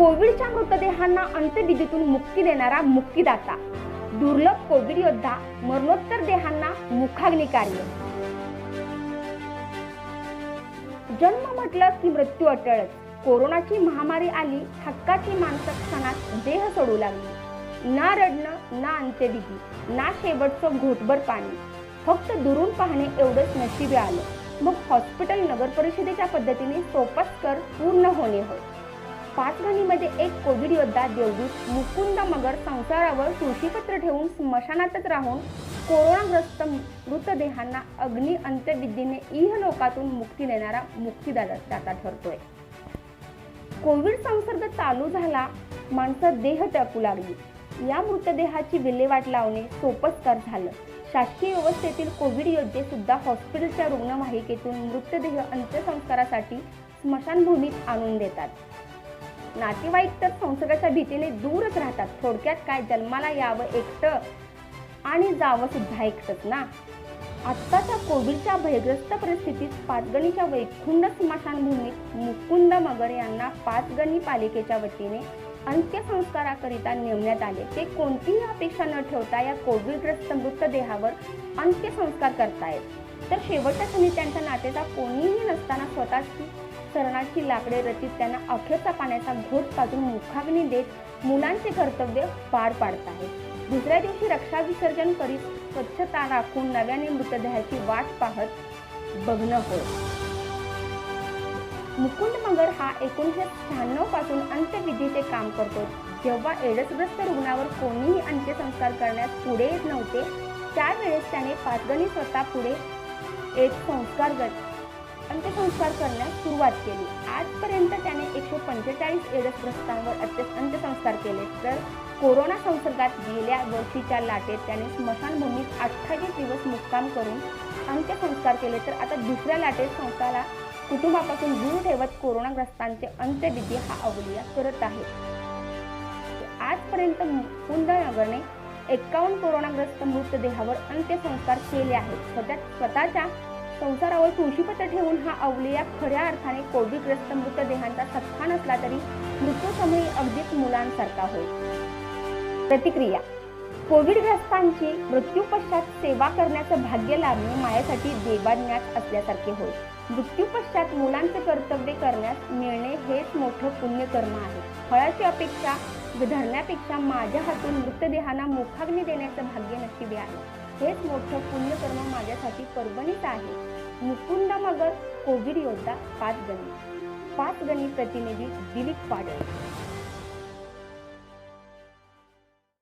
कोविडच्या मृतदेहांना अंत्यविधीतून मुक्ती देणारा मुक्तीदाता. दुर्लभ कोविड योद्धा मरणोत्तर देहांना मुखाग्नी कार्य जन्म म्हटलं की मृत्यू अटळच. कोरोनाची महामारी आली हक्काची माणसं क्षणात देह सोडू लागली. ना रडणं ना अंत्यविधी ना शेवटचं घोटभर पाणी. फक्त दुरून पाहणे एवढंच नशिबी आलं मग हॉस्पिटल नगर परिषदेच्या पद्धतीने सोपस्कर पूर्ण होणे होय. पाचगणीमध्ये एक कोविड योद्धा देवदूत मुकुंद मगर संसारावर तुळशीपत्र ठेवून स्मशानातच राहून कोरोनाग्रस्त मृतदेहांना अग्नि अंत्यविधीने इहलोकातून मुक्ती देणारा मुक्तीदाता दाता ठरतोय. कोविड संसर्ग चालू झाला माणसं देह टकू लागली. या मृतदेहाची विल्हेवाट लावणे सोपस्कर झालं. शासकीय व्यवस्थेतील कोविड योद्धे सुद्धा हॉस्पिटलच्या रुग्णवाहिकेतून मृतदेह अंत्यसंस्कारासाठी स्मशानभूमीत आणून देतात. नातेवाईक तर संसर्गाच्या भीतीने दूरच राहतात. थोडक्यात काय जन्माला यावं एकटं? आणि जावं सुद्धा एकटंच ना? आत्ताच्या कोविडच्या भयग्रस्त परिस्थितीत पाचगणीच्या वैकुंठ स्मशानभूमीत मुकुंद मगर यांना पाचगणी पालिकेच्या वतीने अंत्यसंस्काराकरिता नेमण्यात आले. ते कोणतीही अपेक्षा न ठेवता या कोविडग्रस्त मृतदेहावर अंत्यसंस्कार करतायत. तर शेवटच्या क्षणी त्यांच्या नातेचा कोणीही नसताना स्वतःची सरणाची लाकडे रचित त्यांना अखेरचा पाण्याचा घोट पाजून मुखाग्नी देत मुलांचे कर्तव्य पार पाडत आहेत दुसऱ्या दिवशी रक्षा विसर्जन करीत स्वच्छता राखून नव्याने मृतदेहाची वाट पाहत बघणं होय. मुकुंद मगर हा एकोणीसशे शहाण्णवपासून अंत्यविधीचे काम करतो. जेव्हा एडसग्रस्त रुग्णावर कोणीही अंत्यसंस्कार करण्यास पुढे येत नव्हते त्यावेळेस त्याने पाचगणी स्वतः पुढे एक संस्कार अंत्यसंस्कार करण्यास सुरुवात केली. आजपर्यंत त्याने एकशे पंचेचाळीस एडसग्रस्तांवर अंत्यसंस्कार केले. तर कोरोना संसर्गात गेल्या वर्षीच्या लाटेत त्याने स्मशानभूमीत अठ्ठावीस दिवस मुक्काम करून अंत्यसंस्कार केले. तर आता दुसऱ्या लाटेत संस्थाला कुटुंबापासून दूर ठेवत कोरोनाग्रस्तांचे अंत्यविधी हा अवलिया करत आहे. आजपर्यंत मुकुंदनगरने एकावन्न कोरोनाग्रस्त मृतदेहावर अंत्यसंस्कार केले आहेत. स्वतः स्वतःच्या संसारावर तुळशीपत्र ठेवून हा अवलिया खऱ्या अर्थाने कोविडग्रस्त मृतदेहांचा सख्खा नसला तरी मृत्यूसमयी अगदीच मुलांसारखा होय प्रतिक्रिया. कोविडग्रस्तांची मृत्यूपश्चात सेवा करण्याचं भाग्य लाभणे माझ्यासाठी देवाज्ञात असल्यासारखे होय मृत्यूपश्चात मुलांचे कर्तव्य करण्यास मिळणे हेच मोठं पुण्यकर्म आहे. फळाची अपेक्षा धरण्यापेक्षा माझ्या हातून मृतदेहांना मुखाग्नी देण्याचं भाग्य नशिबी आहे. हेच मोठं पुण्यकर्म माझ्यासाठी पर्वणीत आहे. मुकुंद मगर कोविड योद्धा पाच गणी. पाच गणी प्रतिनिधी दिलीप पाडळ